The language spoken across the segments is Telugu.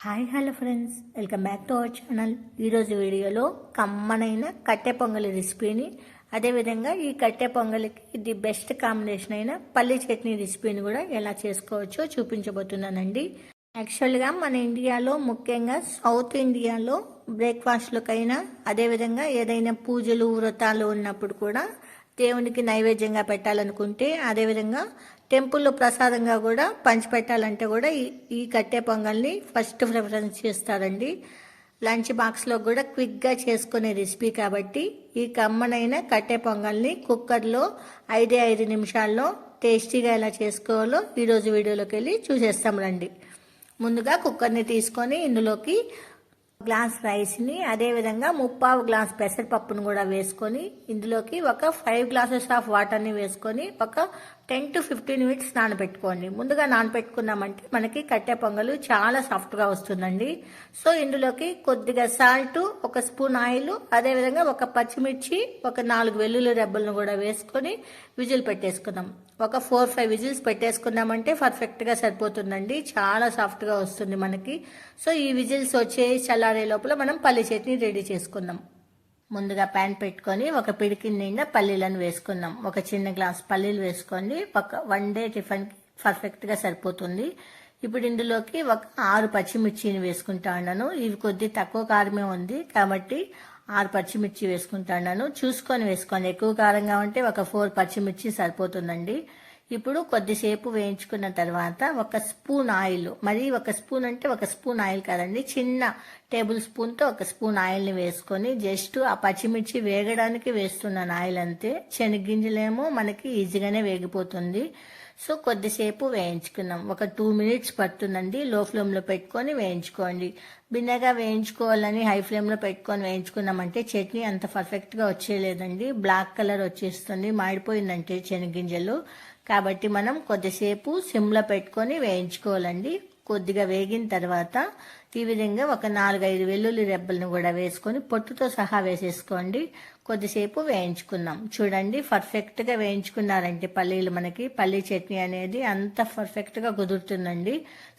Hi hello friends. Welcome back to our channel. ఈరోజు వీడియోలో కమ్మనైన కట్టె పొంగలి రెసిపీని అదేవిధంగా ఈ కట్టె పొంగలికి ఇది బెస్ట్ కాంబినేషన్ అయిన పల్లి చట్నీ రెసిపీని కూడా ఎలా చేసుకోవచ్చో చూపించబోతున్నానండి. యాక్చువల్గా మన ఇండియాలో ముఖ్యంగా సౌత్ ఇండియాలో బ్రేక్ఫాస్ట్లకైనా అదేవిధంగా ఏదైనా పూజలు వ్రతాలు ఉన్నప్పుడు కూడా దేవునికి నైవేద్యంగా పెట్టాలనుకుంటే అదేవిధంగా టెంపుల్లో ప్రసాదంగా కూడా పంచిపెట్టాలంటే కూడా ఈ ఈ కట్టే పొంగల్ని ఫస్ట్ ప్రిఫరెన్స్ చేస్తారండి. లంచ్ బాక్స్లో కూడా క్విక్గా చేసుకునే రెసిపీ కాబట్టి ఈ కమ్మనైన కట్టె పొంగల్ని కుక్కర్లో ఐదే ఐదు నిమిషాల్లో టేస్టీగా ఎలా చేసుకోవాలో ఈరోజు వీడియోలోకి వెళ్ళి చూసేస్తాం రండి. ముందుగా కుక్కర్ని తీసుకొని ఇందులోకి గ్లాస్ రైస్ని అదేవిధంగా ముప్పావు గ్లాస్ పెసరపప్పును కూడా వేసుకొని ఇందులోకి ఒక ఫైవ్ గ్లాసెస్ ఆఫ్ వాటర్ని వేసుకొని ఒక టెన్ టు ఫిఫ్టీన్ మినిట్స్ నానబెట్టుకోండి. ముందుగా నానబెట్టుకున్నామంటే మనకి కట్టె పొంగలు చాలా సాఫ్ట్గా వస్తుందండి. సో ఇందులోకి కొద్దిగా సాల్ట్ ఒక స్పూన్ ఆయిల్ అదేవిధంగా ఒక పచ్చిమిర్చి ఒక నాలుగు వెల్లుల్లి రెబ్బలను కూడా వేసుకొని విజిల్ పెట్టేసుకుందాం. ఒక ఫోర్ ఫైవ్ విజిల్స్ పెట్టేసుకున్నామంటే పర్ఫెక్ట్గా సరిపోతుందండి. చాలా సాఫ్ట్గా వస్తుంది మనకి. సో ఈ విజిల్స్ వచ్చే చల్లారే లోపల మనం పల్లి చట్నీ రెడీ చేసుకుందాం. ముందుగా ప్యాన్ పెట్టుకొని ఒక పిడికి నిండా పల్లీలను వేసుకుందాం. ఒక చిన్న గ్లాస్ పల్లీలు వేసుకోండి. ఒక వన్ డే టిఫిన్కి పర్ఫెక్ట్గా సరిపోతుంది. ఇప్పుడు ఇందులోకి ఒక ఆరు పచ్చిమిర్చిని వేసుకుంటా ఉన్నాను. ఇవి కొద్ది తక్కువ కారమే ఉంది కాబట్టి ఆరు పచ్చిమిర్చి వేసుకుంటాను చూసుకొని వేసుకోండి. ఎక్కువ కారంగా ఉంటే ఒక ఫోర్ పచ్చిమిర్చి సరిపోతుందండి. ఇప్పుడు కొద్దిసేపు వేయించుకున్న తర్వాత ఒక స్పూన్ ఆయిల్ మరి ఒక స్పూన్ అంటే ఒక స్పూన్ ఆయిల్ కాదండి చిన్న టేబుల్ స్పూన్తో ఒక స్పూన్ ఆయిల్ని వేసుకొని జస్ట్ ఆ పచ్చిమిర్చి వేగడానికి వేస్తున్నాను ఆయిల్ అంతే. శనగింజలేమో మనకి ఈజీగానే వేగిపోతుంది. సో కొద్దిసేపు వేయించుకున్నాం ఒక టూ మినిట్స్ పడుతుందండి. లో ఫ్లేమ్లో పెట్టుకొని వేయించుకోండి. బిన్నగా వేయించుకోవాలని హై ఫ్లేమ్లో పెట్టుకొని వేయించుకున్నామంటే చట్నీ అంత పర్ఫెక్ట్గా వచ్చేయలేదండి. బ్లాక్ కలర్ వచ్చేస్తుంది. మాడిపోయిందంటే శనగింజలు. కాబట్టి మనం కొద్దిసేపు సిమ్లో పెట్టుకొని వేయించుకోవాలండి. కొద్దిగా వేగిన తర్వాత ఈ విధంగా ఒక నాలుగైదు వెల్లుల్లి రెబ్బలను కూడా వేసుకొని పొట్టుతో సహా వేసేసుకోండి. కొద్దిసేపు వేయించుకుందాం. చూడండి పర్ఫెక్ట్గా వేయించుకున్నారంటే పల్లీలు మనకి. పల్లీ చట్నీ అనేది అంత పర్ఫెక్ట్గా కుదురుతుందండి.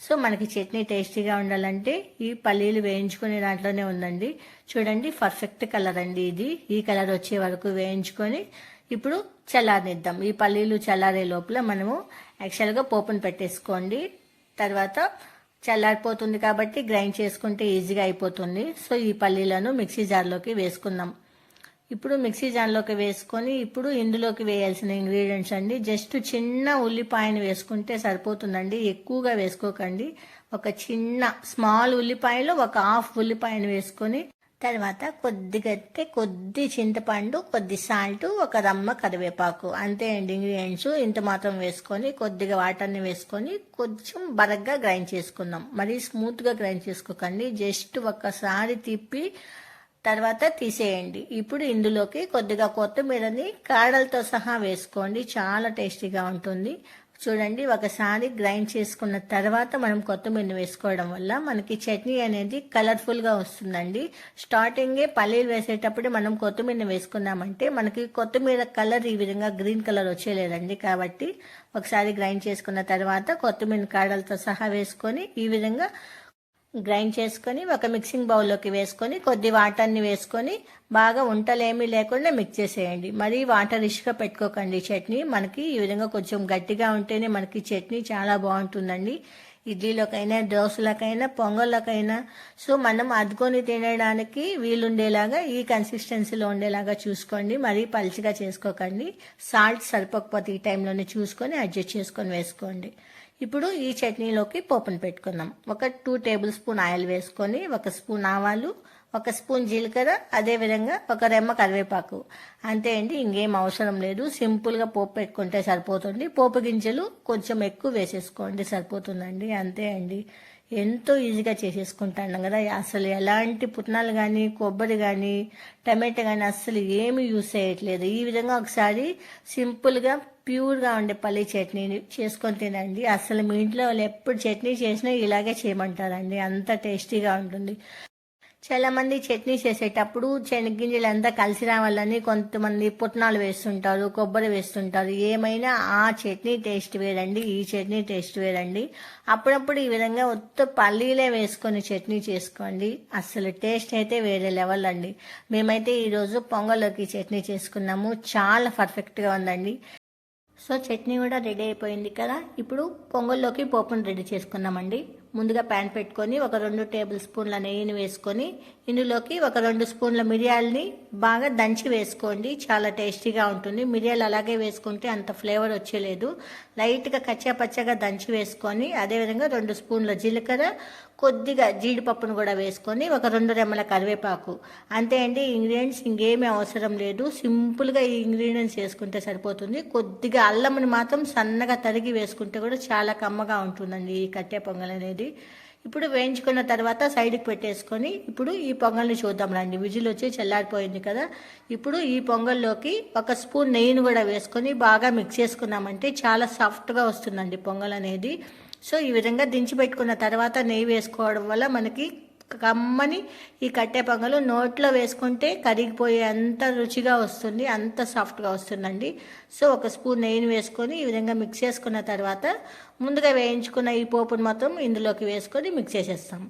సో మనకి చట్నీ టేస్టీగా ఉండాలంటే ఈ పల్లీలు వేయించుకునే దాంట్లోనే ఉందండి. చూడండి పర్ఫెక్ట్ కలర్ అండి ఇది. ఈ కలర్ వచ్చే వరకు వేయించుకొని ఇప్పుడు చల్లారనిద్దాం. ఈ పల్లీలు చల్లారే లోపల మనము యాక్చువల్గా పోపును పెట్టేసుకోండి. తర్వాత చల్లారిపోతుంది కాబట్టి గ్రైండ్ చేసుకుంటే ఈజీగా అయిపోతుంది. సో ఈ పల్లీలను మిక్సీ జార్లోకి వేసుకుందాం. ఇప్పుడు మిక్సీ జార్లోకి వేసుకొని ఇప్పుడు ఇందులోకి వేయాల్సిన ఇంగ్రీడియంట్స్ అండి. జస్ట్ చిన్న ఉల్లిపాయను వేసుకుంటే సరిపోతుందండి. ఎక్కువగా వేసుకోకండి. ఒక చిన్న స్మాల్ ఉల్లిపాయలో ఒక హాఫ్ ఉల్లిపాయను వేసుకొని తర్వాత కొద్దిగా అయితే కొద్ది చింతపండు కొద్ది సాల్ట్ ఒక రమ్మ కరివేపాకు. అంతే అండి ఇంగ్రీడియంట్స్ ఇంత మాత్రం వేసుకొని కొద్దిగా వాటర్ని వేసుకొని కొంచెం బరగ్గా గ్రైండ్ చేసుకుందాం. మరీ స్మూత్గా గ్రైండ్ చేసుకోకండి. జస్ట్ ఒకసారి తిప్పి తర్వాత తీసేయండి. ఇప్పుడు ఇందులోకి కొద్దిగా కొత్తిమీరని కాడలతో సహా వేసుకోండి. చాలా టేస్టీగా ఉంటుంది. చూడండి ఒకసారి గ్రైండ్ చేసుకున్న తర్వాత మనం కొత్తిమీర వేసుకోవడం వల్ల మనకి చట్నీ అనేది కలర్ఫుల్గా వస్తుందండి. స్టార్టింగే పల్లీలు వేసేటప్పుడు మనం కొత్తిమీర వేసుకున్నామంటే మనకి కొత్తిమీర కలర్ ఈ విధంగా గ్రీన్ కలర్ వచ్చేలేదండి. కాబట్టి ఒకసారి గ్రైండ్ చేసుకున్న తర్వాత కొత్తిమీర కాడలతో సహా వేసుకొని ఈ విధంగా గ్రైండ్ చేసుకొని ఒక మిక్సింగ్ బౌల్లోకి వేసుకొని కొద్ది వాటర్ని వేసుకొని బాగా ఉంటలేమీ లేకుండా మిక్స్ చేసేయండి. మరీ వాటర్ ఇష్గా పెట్టుకోకండి. చట్నీ మనకి ఈ విధంగా కొంచెం గట్టిగా ఉంటేనే మనకి చట్నీ చాలా బాగుంటుందండి. ఇడ్లీలోకైనా దోశలకైనా పొంగళ్ళకైనా. సో మనం అద్దుకొని తినడానికి వీలుండేలాగా ఈ కన్సిస్టెన్సీలో ఉండేలాగా చూసుకోండి. మరీ పలుచగా చేసుకోకండి. సాల్ట్ సరిపోకపోతే ఈ టైంలోనే చూసుకొని అడ్జస్ట్ చేసుకొని వేసుకోండి. ఇప్పుడు ఈ చట్నీలోకి పోపును పెట్టుకుందాం. ఒక టూ టేబుల్ స్పూన్ ఆయిల్ వేసుకొని ఒక స్పూన్ ఆవాలు ఒక స్పూన్ జీలకర్ర అదేవిధంగా ఒక రెమ్మ కరివేపాకు. అంతే అండి ఇంకేం అవసరం లేదు. సింపుల్గా పోపు పెట్టుకుంటే సరిపోతుంది. పోపు గింజలు కొంచెం ఎక్కువ వేసేసుకోండి సరిపోతుందండి. అంతే అండి. ఎంతో ఈజీగా చేసేసుకుంటాను కదా. అసలు ఎలాంటి పుట్నాలు కానీ కొబ్బరి కానీ టమాటా కానీ అస్సలు ఏమి యూస్ చేయట్లేదు. ఈ విధంగా ఒకసారి సింపుల్గా ప్యూర్గా ఉండే పల్లి చట్నీ చేసుకొని తినండి. అసలు మీ ఇంట్లో వాళ్ళు ఎప్పుడు చట్నీ చేసినా ఇలాగే చేయమంటారండి. అంత టేస్టీగా ఉంటుంది. చాలా మంది చట్నీ చేసేటప్పుడు శనగింజలు అంతా కలిసి రావాలని కొంతమంది పుట్నాలు వేస్తుంటారు కొబ్బరి వేస్తుంటారు. ఏమైనా ఆ చట్నీ టేస్ట్ వేరండి ఈ చట్నీ టేస్ట్ వేరండి. అప్పుడప్పుడు ఈ విధంగా ఒత్తు పల్లీలే వేసుకొని చట్నీ చేసుకోండి. అసలు టేస్ట్ అయితే వేరే లెవెల్ అండి. మేమైతే ఈరోజు పొంగల్లోకి చట్నీ చేసుకున్నాము. చాలా పర్ఫెక్ట్గా ఉందండి. సో చట్నీ కూడా రెడీ అయిపోయింది కదా. ఇప్పుడు పొంగల్లోకి పోపును రెడీ చేసుకున్నామండి. ముందుగా ప్యాన్ పెట్టుకొని ఒక రెండు టేబుల్ స్పూన్ల నెయ్యిని వేసుకొని ఇందులోకి ఒక రెండు స్పూన్ల మిరియాలని బాగా దంచి వేసుకోండి. చాలా టేస్టీగా ఉంటుంది. మిరియాలు అలాగే వేసుకుంటే అంత ఫ్లేవర్ వచ్చేలేదు. లైట్గా కచ్చా పచ్చగా దంచి వేసుకొని అదేవిధంగా రెండు స్పూన్ల జీలకర్ర కొద్దిగా జీడిపప్పును కూడా వేసుకొని ఒక రెండు రెమ్మల కరివేపాకు. అంతే అండి ఇంగ్రీడియంట్స్ ఇంకేమీ అవసరం లేదు. సింపుల్గా ఈ ఇంగ్రీడియంట్స్ వేసుకుంటే సరిపోతుంది. కొద్దిగా అల్లంని మాత్రం సన్నగా తరిగి వేసుకుంటే కూడా చాలా కమ్మగా ఉంటుందండి ఈ కట్టె పొంగల్ అనేది. ఇప్పుడు వేయించుకున్న తర్వాత సైడ్కి పెట్టేసుకొని ఇప్పుడు ఈ పొంగల్ని చూద్దాం రండి. విజిల్ వచ్చి చల్లారిపోయింది కదా. ఇప్పుడు ఈ పొంగల్లోకి ఒక స్పూన్ నెయ్యిని కూడా వేసుకొని బాగా మిక్స్ చేసుకున్నామంటే చాలా సాఫ్ట్గా వస్తుందండి పొంగల్ అనేది సో ఈ విధంగా దించి పెట్టుకున్న తర్వాత నెయ్యి వేసుకోవడం వల్ల మనకి కమ్మని ఈ కట్టె పొంగలు నోట్లో వేసుకుంటే కరిగిపోయే అంత రుచిగా వస్తుంది అంత సాఫ్ట్గా వస్తుందండి. సో ఒక స్పూన్ నెయ్యిని వేసుకొని ఈ విధంగా మిక్స్ చేసుకున్న తర్వాత ముందుగా వేయించుకున్న ఈ పోపును మొత్తం ఇందులోకి వేసుకొని మిక్స్ చేసేస్తాం.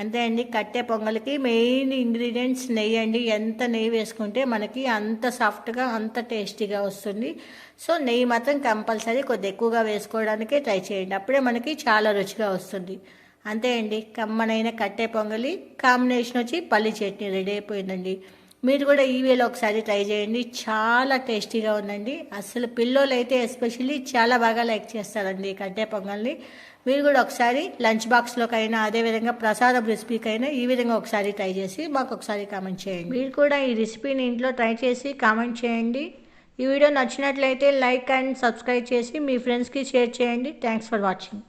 అంతే అండి కట్టె పొంగలికి మెయిన్ ఇంగ్రీడియంట్స్ నెయ్యి అండి. ఎంత నెయ్యి వేసుకుంటే మనకి అంత సాఫ్ట్గా అంత టేస్టీగా వస్తుంది. సో నెయ్యి మాత్రం కంపల్సరీ కొద్ది ఎక్కువగా వేసుకోవడానికే ట్రై చేయండి. అప్పుడే మనకి చాలా రుచిగా వస్తుంది. అంతే అండి. కమ్మనైన కట్టే పొంగలి కాంబినేషన్ వచ్చి పల్లి చట్నీ రెడీ అయిపోయిందండి. మీరు కూడా ఈ వేలో ఒకసారి ట్రై చేయండి. చాలా టేస్టీగా ఉందండి. అసలు పిల్లలు అయితే ఎస్పెషల్లీ చాలా బాగా లైక్ చేస్తారండి కట్టే పొంగల్ని. మీరు కూడా ఒకసారి లంచ్ బాక్స్లోకైనా అదేవిధంగా ప్రసాదం రెసిపీకైనా ఈ విధంగా ఒకసారి ట్రై చేసి మాకు ఒకసారి కామెంట్ చేయండి. మీరు కూడా ఈ రెసిపీని ఇంట్లో ట్రై చేసి కామెంట్ చేయండి. ఈ వీడియో నచ్చినట్లయితే లైక్ అండ్ సబ్స్క్రైబ్ చేసి మీ ఫ్రెండ్స్కి షేర్ చేయండి. Thanks for watching.